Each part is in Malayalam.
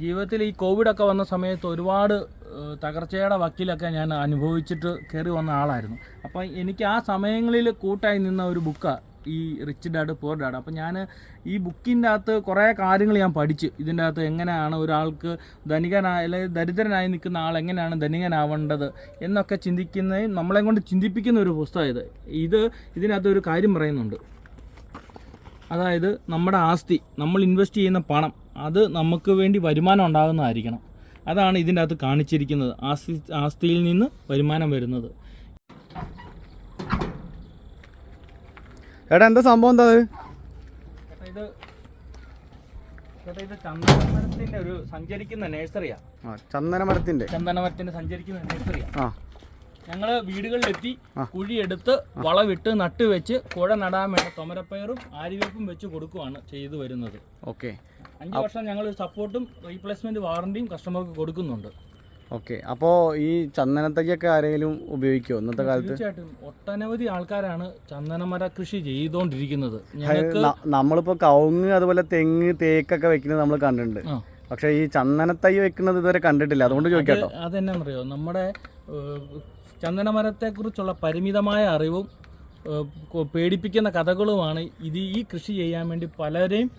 ജീവിതത്തിൽ ഈ കോവിഡൊക്കെ വന്ന സമയത്ത് ഒരുപാട് തകർച്ചയുടെ വക്കിലൊക്കെ ഞാൻ അനുഭവിച്ചിട്ട് കയറി വന്ന ആളായിരുന്നു. അപ്പം എനിക്ക് ആ സമയങ്ങളിൽ കൂട്ടായി നിന്ന ഒരു ബുക്കാണ് ഈ റിച്ച് ഡാഡ് പോർ ഡാഡ്. അപ്പം ഞാൻ ഈ ബുക്കിന്റെ അകത്ത് കുറേ കാര്യങ്ങൾ ഞാൻ പഠിച്ചു. ഇതിന്റെ അകത്ത് എങ്ങനെയാണ് ഒരാൾക്ക് ധനികനായ അല്ലെങ്കിൽ ദരിദ്രനായി നിൽക്കുന്ന ആൾ എങ്ങനെയാണ് ധനികനാവേണ്ടത് എന്നൊക്കെ ചിന്തിക്കുന്നതും നമ്മളെ കൊണ്ട് ചിന്തിപ്പിക്കുന്ന ഒരു പുസ്തകം ഇത് ഇത് ഇതിനകത്ത് ഒരു കാര്യം പറയുന്നുണ്ട്. അതായത് നമ്മുടെ ആസ്തി നമ്മൾ ഇൻവെസ്റ്റ് ചെയ്യുന്ന പണം. അത് നമുക്ക് വേണ്ടി വരുമാനം ഉണ്ടാകുന്നതായിരിക്കണം. അതാണ് ഇതിന്റെ അകത്ത് കാണിച്ചിരിക്കുന്നത്. ആസ്തി ആസ്തിയിൽ നിന്ന് വരുമാനം വരുന്നത്. ഏട്ടാ എന്താ സംഭവം എന്താ ഇത് ഇത് ചന്ദനമരത്തിന്റെ ഒരു സഞ്ചരിക്കുന്ന ചന്ദനമരത്തിന്റെ ചന്ദനമരത്തിന്റെ. സഞ്ചരിക്കുന്ന നഴ്സറിയാണ് ആ. ഞങ്ങൾ വീടുകളിലെത്തി. കുഴിയെടുത്ത് വളവിട്ട് നട്ടുവെച്ച് കുഴ നടാൻ വേണ്ട തൊമരപ്പയറും ആര്യവേപ്പും വെച്ച് കൊടുക്കുവാണ് ചെയ്തു വരുന്നത്. ഓക്കെ. അഞ്ച് വർഷം ഞങ്ങൾ സപ്പോർട്ടും റീപ്ലേസ്മെന്റ് വാറണ്ടിയും കസ്റ്റമർക്ക് കൊടുക്കുന്നുണ്ട്. ഓക്കെ. അപ്പോൾ ഈ ചന്ദനത്തയ്ക്കൊക്കെ ആരെങ്കിലും ഉപയോഗിക്കുമോ ഇന്നത്തെ കാലത്ത്? തീർച്ചയായിട്ടും. ഒട്ടനവധി ആൾക്കാരാണ് ചന്ദനമര കൃഷി ചെയ്തുകൊണ്ടിരിക്കുന്നത് നമ്മളിപ്പോൾ നമ്മളിപ്പോ കവുങ്ങ് അതുപോലെ തെങ്ങ് തേക്കൊക്കെ വെക്കുന്നത് നമ്മൾ കണ്ടിട്ടുണ്ട്. പക്ഷേ ഈ ചന്ദനത്തൈ വെക്കുന്നത് ഇതുവരെ കണ്ടിട്ടില്ല. അതുകൊണ്ട് ചോദിക്കട്ടോ ചോദിക്കാട്ടോ. അതെന്നാണെന്നറിയോ നമ്മുടെ ചന്ദനമരത്തെക്കുറിച്ചുള്ള പരിമിതമായ അറിവും പേടിപ്പിക്കുന്ന കഥകളുമാണ് ഇത് ഈ കൃഷി ചെയ്യാൻ വേണ്ടി പലരെയും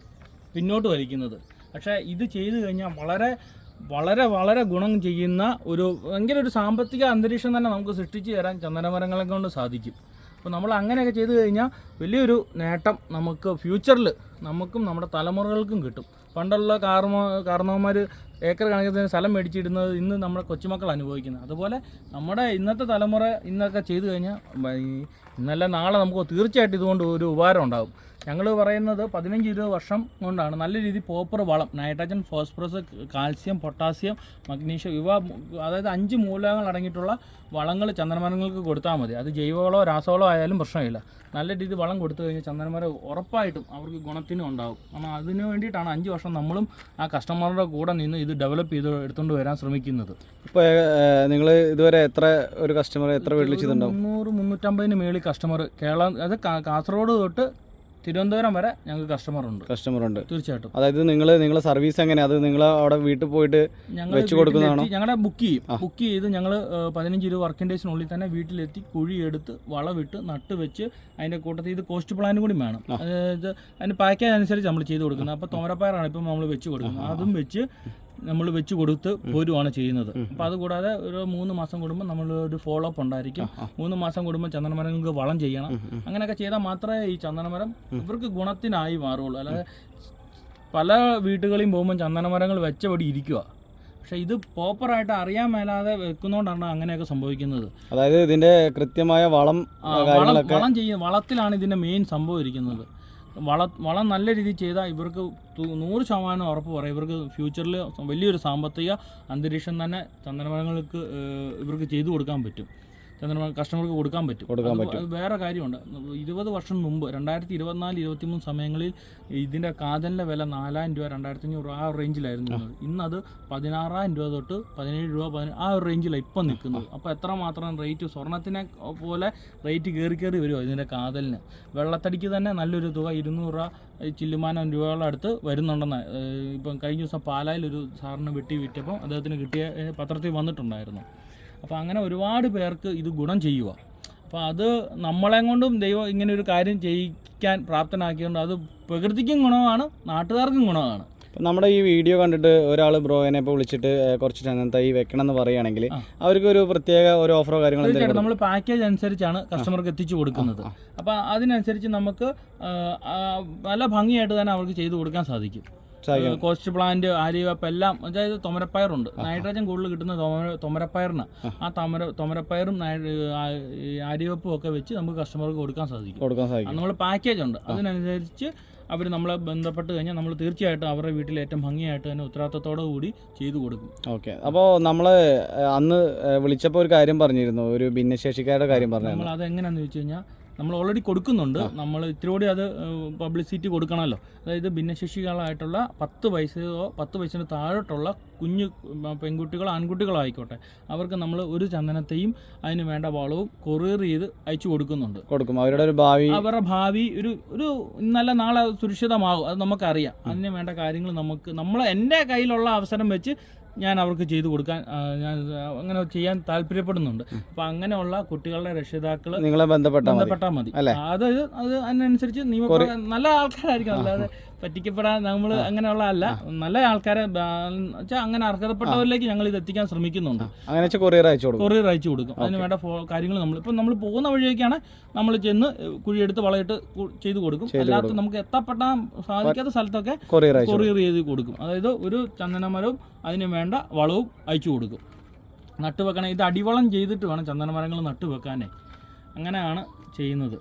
പിന്നോട്ട് വലിക്കുന്നത്. പക്ഷേ ഇത് ചെയ്തു കഴിഞ്ഞാൽ വളരെ വളരെ വളരെ ഗുണം ചെയ്യുന്ന ഒരു ഭയങ്കര ഒരു സാമ്പത്തിക അന്തരീക്ഷം തന്നെ നമുക്ക് സൃഷ്ടിച്ചു തരാൻ ചന്ദനമരങ്ങളെ കൊണ്ട് സാധിക്കും. അപ്പോൾ നമ്മൾ അങ്ങനെയൊക്കെ ചെയ്തു കഴിഞ്ഞാൽ വലിയൊരു നേട്ടം നമുക്ക് ഫ്യൂച്ചറിൽ നമുക്കും നമ്മുടെ തലമുറകൾക്കും കിട്ടും. പണ്ടുള്ള കാർമ കാരണവന്മാർ ഏക്കർ കണക്കിന് സ്ഥലം മേടിച്ചിടുന്നത് ഇന്ന് നമ്മുടെ കൊച്ചുമക്കൾ അനുഭവിക്കുന്നത്. അതുപോലെ നമ്മുടെ ഇന്നത്തെ തലമുറ ഇന്നൊക്കെ ചെയ്തു കഴിഞ്ഞാൽ ഇന്നല്ല നാളെ നമുക്ക് തീർച്ചയായിട്ടും ഇതുകൊണ്ട് ഒരു ഉപകാരം ഉണ്ടാകും. ഞങ്ങൾ പറയുന്നത് പതിനഞ്ച് ഇരുപത് വർഷം കൊണ്ടാണ്. നല്ല രീതിയിൽ പോപ്പർ വളം nitrogen phosphorus calcium potassium magnesium ഇവ അതായത് അഞ്ച് മൂലകങ്ങൾ അടങ്ങിയിട്ടുള്ള വളങ്ങൾ ചന്ദനമരങ്ങൾക്ക് കൊടുത്താൽ മതി. അത് ജൈവവളോ രാസവളോ ആയാലും പ്രശ്നമില്ല. നല്ല രീതിയിൽ വളം കൊടുത്തു കഴിഞ്ഞാൽ ചന്ദനമരം ഉറപ്പായിട്ടും അവർക്ക് ഗുണത്തിനും ഉണ്ടാകും കാരണം അതിന് വേണ്ടിയിട്ടാണ് അഞ്ച് വർഷം നമ്മളും ആ കസ്റ്റമറുടെ കൂടെ നിന്ന് ഇത് ഡെവലപ്പ് ചെയ്ത് എടുത്തുകൊണ്ട് വരാൻ ശ്രമിക്കുന്നത്. ഇപ്പോൾ നിങ്ങൾ ഇതുവരെ എത്ര ഒരു കസ്റ്റമർ എത്ര വീട്ടിൽ ചെയ്തിട്ടുണ്ടാവും മുന്നൂറ് മുന്നൂറ്റമ്പതിന് മേളിൽ കസ്റ്റമർ കേരളം അത് കാസർഗോഡ് തൊട്ട് തിരുവനന്തപുരം വരെ ഞങ്ങൾക്ക് കസ്റ്റമർ ഉണ്ട്. കസ്റ്റമർ ഉണ്ട്. തീർച്ചയായിട്ടും. അതായത് നിങ്ങൾ നിങ്ങളെ സർവീസ് എങ്ങനെയാണ് അത് നിങ്ങൾ അവിടെ വീട്ടിൽ പോയിട്ട് വെച്ച് കൊടുക്കുന്നതാണോ? ഞങ്ങളുടെ ബുക്ക് ചെയ്യും. ബുക്ക് ചെയ്ത് ഞങ്ങൾ പതിനഞ്ച് രൂപ വർക്കിംഗ് ഡേയ്സിനുള്ളിൽ തന്നെ വീട്ടിലെത്തി കുഴിയെടുത്ത് വളവിട്ട് നട്ട് വെച്ച് അതിന്റെ കൂട്ടത്തിൽ ഇത് കോസ്റ്റ് പ്ലാനും കൂടി വേണം. അതായത് അതിന് പാക്കേജ് അനുസരിച്ച് നമ്മൾ ചെയ്ത് കൊടുക്കുന്നത്. അപ്പോൾ തോമരപ്പയറാണ് ഇപ്പം നമ്മൾ വെച്ച് കൊടുക്കുന്നത്. അതും വെച്ച് നമ്മൾ വെച്ച് കൊടുത്ത് പോരുവാണ് ചെയ്യുന്നത്. അപ്പോൾ അതുകൂടാതെ ഒരു മൂന്ന് മാസം കൂടുമ്പോൾ നമ്മൾ ഒരു ഫോളോ അപ്പ് ഉണ്ടായിരിക്കും. മൂന്ന് മാസം കൂടുമ്പോൾ ചന്ദനമരങ്ങൾക്ക് വളം ചെയ്യണം. അങ്ങനെയൊക്കെ ചെയ്താൽ മാത്രമേ ഈ ചന്ദനമരം ഇവർക്ക് ഗുണത്തിനായി മാറുള്ളൂ അല്ലാതെ പല വീട്ടുകളിലും പോകുമ്പോൾ ചന്ദനമരങ്ങൾ വെച്ചപടി ഇരിക്കുക. പക്ഷെ ഇത് പ്രോപ്പറായിട്ട് അറിയാൻ മേലാതെ വെക്കുന്നോണ്ടാണ് അങ്ങനെയൊക്കെ സംഭവിക്കുന്നത്. അതായത് ഇതിന്റെ കൃത്യമായ വളം വളം ചെയ്യുന്ന വളത്തിലാണ് ഇതിന്റെ മെയിൻ സംഭവം ഇരിക്കുന്നത്. വള വളം നല്ല രീതിയിൽ ചെയ്താൽ ഇവർക്ക് നൂറ് ശതമാനം ഉറപ്പ് പറയാം. ഇവർക്ക് ഫ്യൂച്ചറിൽ വലിയൊരു സാമ്പത്തിക അന്തരീക്ഷം തന്നെ ചന്ദനമരങ്ങൾക്ക് ഇവർക്ക് ചെയ്തു കൊടുക്കാൻ പറ്റും. ചന്ദനമരം കസ്റ്റമർക്ക് കൊടുക്കാൻ പറ്റും. കൊടുക്കാൻ പറ്റും. വേറെ കാര്യമുണ്ട്. ഇരുപത് വർഷം മുമ്പ് രണ്ടായിരത്തി ഇരുപത്തിനാല് ഇരുപത്തി മൂന്ന് സമയങ്ങളിൽ ഇതിന്റെ കാതലിന്റെ വില നാലായിരം രൂപ രണ്ടായിരത്തി അഞ്ഞൂറ് ആ ഒരു റേഞ്ചിലായിരുന്നു. ഇന്നത് പതിനാറായിരം രൂപ തൊട്ട് പതിനേഴ് രൂപ ആ ഒരു റേഞ്ചിലാണ് ഇപ്പം നിൽക്കുന്നത്. അപ്പോൾ എത്ര മാത്രം റേറ്റ് സ്വർണത്തിനെ പോലെ റേറ്റ് കയറി കയറി വരുമോ ഇതിന്റെ കാതലിന്? വെള്ളത്തടിക്ക് തന്നെ നല്ലൊരു തുക ഇരുന്നൂറ് രൂപ ചില്ലുമാനം രൂപകളുടെ അടുത്ത് വരുന്നുണ്ടെന്ന് ഇപ്പം കഴിഞ്ഞ ദിവസം പാലായിൽ ഒരു സാറിന് വെട്ടി വിറ്റപ്പം അദ്ദേഹത്തിന് കിട്ടിയ പത്രത്തിൽ വന്നിട്ടുണ്ടായിരുന്നു. അപ്പോൾ അങ്ങനെ ഒരുപാട് പേർക്ക് ഇത് ഗുണം ചെയ്യുക. അപ്പോൾ അത് നമ്മളെ കൊണ്ടും ദൈവം ഇങ്ങനെ ഒരു കാര്യം ചെയ്യിക്കാൻ പ്രാപ്തനാക്കിയതുകൊണ്ട് അത് പ്രകൃതിക്കും ഗുണമാണ് നാട്ടുകാർക്കും ഗുണമാണ്. നമ്മുടെ ഈ വീഡിയോ കണ്ടിട്ട് ഒരാൾ ബ്രോയിനെ ഇപ്പോൾ വിളിച്ചിട്ട് കുറച്ച് കുറച്ച് ഈ വെക്കണം എന്ന് പറയുകയാണെങ്കിൽ അവർക്ക് ഒരു പ്രത്യേക ഒരു ഓഫറോ കാര്യങ്ങളോ നമ്മൾ പാക്കേജ് അനുസരിച്ചാണ് കസ്റ്റമർക്ക് എത്തിച്ചു കൊടുക്കുന്നത്. അപ്പോൾ അതിനനുസരിച്ച് നമുക്ക് നല്ല ഭംഗിയായിട്ട് തന്നെ അവർക്ക് ചെയ്തു കൊടുക്കാൻ സാധിക്കും. കോസ്റ്റ് പ്ലാന്റ് ആര്യവേപ്പ് എല്ലാം അതായത് തൊമരപ്പയറുണ്ട്. നൈട്രജൻ കൂടുതൽ കിട്ടുന്ന തൊമര തൊമരപ്പയറിന്. ആ. തൊമര തൊമരപ്പയറും ആര്യവേപ്പും ഒക്കെ വെച്ച് നമുക്ക് കസ്റ്റമർക്ക് കൊടുക്കാൻ സാധിക്കും. കൊടുക്കാൻ സാധിക്കും. നമ്മൾ പാക്കേജ് ഉണ്ട്. അതിനനുസരിച്ച് അവർ നമ്മളെ ബന്ധപ്പെട്ട് കഴിഞ്ഞാൽ നമ്മൾ തീർച്ചയായിട്ടും അവരുടെ വീട്ടിൽ ഏറ്റവും ഭംഗിയായിട്ട് തന്നെ ഉത്തരവാദിത്തത്തോടു കൂടി ചെയ്തു കൊടുക്കും. ഓക്കെ. അപ്പോൾ നമ്മൾ അന്ന് വിളിച്ചപ്പോൾ ഒരു കാര്യം പറഞ്ഞിരുന്നു. ഒരു ഭിന്നശേഷിക്കാരുടെ കാര്യം പറഞ്ഞു നമ്മൾ അത് എങ്ങനെയാണെന്ന് വെച്ച് കഴിഞ്ഞാൽ നമ്മൾ ഓൾറെഡി കൊടുക്കുന്നുണ്ട്. നമ്മൾ ഇത്തിരി കൂടി അത് പബ്ലിസിറ്റി കൊടുക്കണമല്ലോ. അതായത് ഭിന്നശേഷികളായിട്ടുള്ള പത്ത് വയസ്സോ പത്ത് വയസ്സിന് താഴോട്ടുള്ള കുഞ്ഞു പെൺകുട്ടികളോ ആൺകുട്ടികളോ ആയിക്കോട്ടെ അവർക്ക് നമ്മൾ ഒരു ചന്ദനത്തെയും അതിന് വേണ്ട വളവും കൊറിയർ ചെയ്ത് അയച്ചു കൊടുക്കുന്നുണ്ട്. കൊടുക്കും. അവരുടെ ഒരു ഭാവി അവരുടെ ഭാവി ഒരു ഒരു നല്ല നാളെ സുരക്ഷിതമാകും. അത് നമുക്കറിയാം. അതിന് വേണ്ട കാര്യങ്ങൾ നമുക്ക് നമ്മൾ എന്റെ കയ്യിലുള്ള അവസരം വെച്ച് ഞാൻ അവർക്ക് ചെയ്തു കൊടുക്കാൻ ഞാൻ അങ്ങനെ ചെയ്യാൻ താല്പര്യപ്പെടുന്നുണ്ട്. അപ്പം അങ്ങനെയുള്ള കുട്ടികളുടെ രക്ഷിതാക്കൾ നിങ്ങളെ ബന്ധപ്പെട്ടാൽ മതി. ബന്ധപ്പെട്ടാൽ മതി. അല്ലേ? അത് അത് അതിനനുസരിച്ച് നിയമ നല്ല ആൾക്കാരായിരിക്കും അല്ലാതെ പറ്റിക്കപ്പെടാൻ നമ്മൾ അങ്ങനെയുള്ള അല്ല നല്ല ആൾക്കാരെ അങ്ങനെ അർഹതപ്പെട്ടവരിലേക്ക് ഞങ്ങൾ ഇത് എത്തിക്കാൻ ശ്രമിക്കുന്നുണ്ട്. അങ്ങനെ കൊറിയർ അയച്ചു കൊടുക്കും. കൊറിയർ അയച്ചു കൊടുക്കും. അതിന് വേണ്ട കാര്യങ്ങൾ നമ്മൾ ഇപ്പം നമ്മൾ പോകുന്ന വഴിയൊക്കെയാണ് നമ്മൾ ചെന്ന് കുഴിയെടുത്ത് വളയിട്ട് ചെയ്തു ചെയ്ത് കൊടുക്കും. അല്ലാത്ത നമുക്ക് എത്തപ്പെടാൻ സാധിക്കാത്ത സ്ഥലത്തൊക്കെ കൊറിയർ ചെയ്ത് കൊടുക്കും. അതായത് ഒരു ചന്ദനമരവും അതിന് വേണ്ട വളവും അയച്ചു കൊടുക്കും. നട്ടുവെക്കണം ഇത് അടിവളം ചെയ്തിട്ട് വേണം ചന്ദനമരങ്ങൾ നട്ടുവെക്കാനേ. അങ്ങനെയാണ് ചെയ്യുന്നത്.